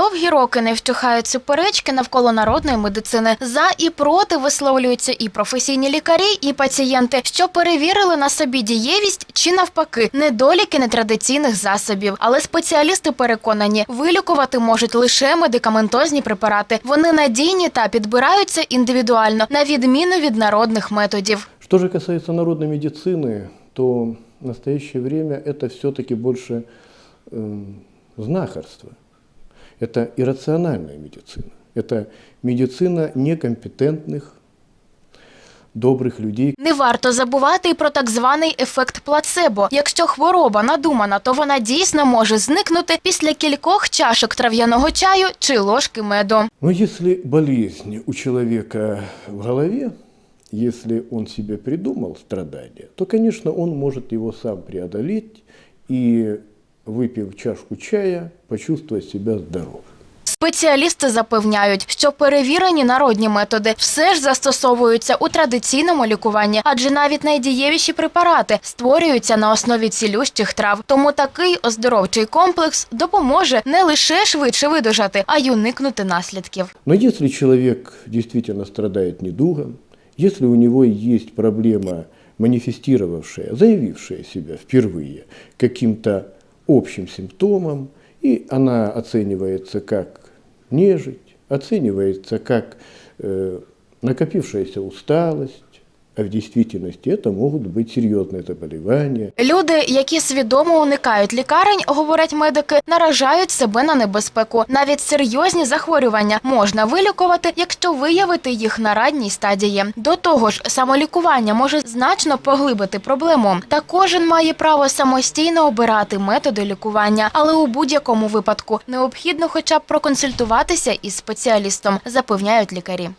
Довгі роки не вщухають суперечки навколо народної медицини. За і проти висловлюються і професійні лікарі, і пацієнти, що перевірили на собі дієвість чи навпаки недоліки нетрадиційних засобів. Але спеціалісти переконані, вилікувати можуть лише медикаментозні препарати. Вони надійні та підбираються індивідуально, на відміну від народних методів. Что же касается народной медицины, то в настоящее время это все-таки больше э, знахарство. Это иррациональная медицина. Это медицина некомпетентных, добрых людей, Не варто забувати і про так званий ефект плацебо. Якщо хвороба надумана, то вона дійсно може зникнути після кількох чашок трав'яного чаю чи ложки меду. Но если болезнь у человека в голове, если он себе придумал страдания, то, конечно, он может его сам преодолеть и, выпив чашку чая, почувствовать себя здоровым. Спеціалісти запевняють, що перевірені народні методи все ж застосовуються у традиційному лікуванні, адже навіть найдієвіші препарати створюються на основі цілющих трав. Тому такий оздоровчий комплекс допоможе не лише швидше видужати, а й уникнути наслідків. Но если человек действительно страдает недугом, если у него есть проблема, манифестировавшая, заявившая себя впервые каким-то общим симптомом, и она оценивается как нежить, оценивается как э, накопившаяся усталость, а в действительности это могут быть серьезные заболевания, Люди, які свідомо уникають лікарень, говорять медики, наражають себе на небезпеку. Навіть серйозні захворювання можна вилікувати, якщо виявити їх на ранній стадії. До того ж, самолікування може значно поглибити проблему. Та кожен має право самостійно обирати методи лікування, але у будь-якому випадку необхідно хоча б проконсультуватися із спеціалістом, запевняють лікарі.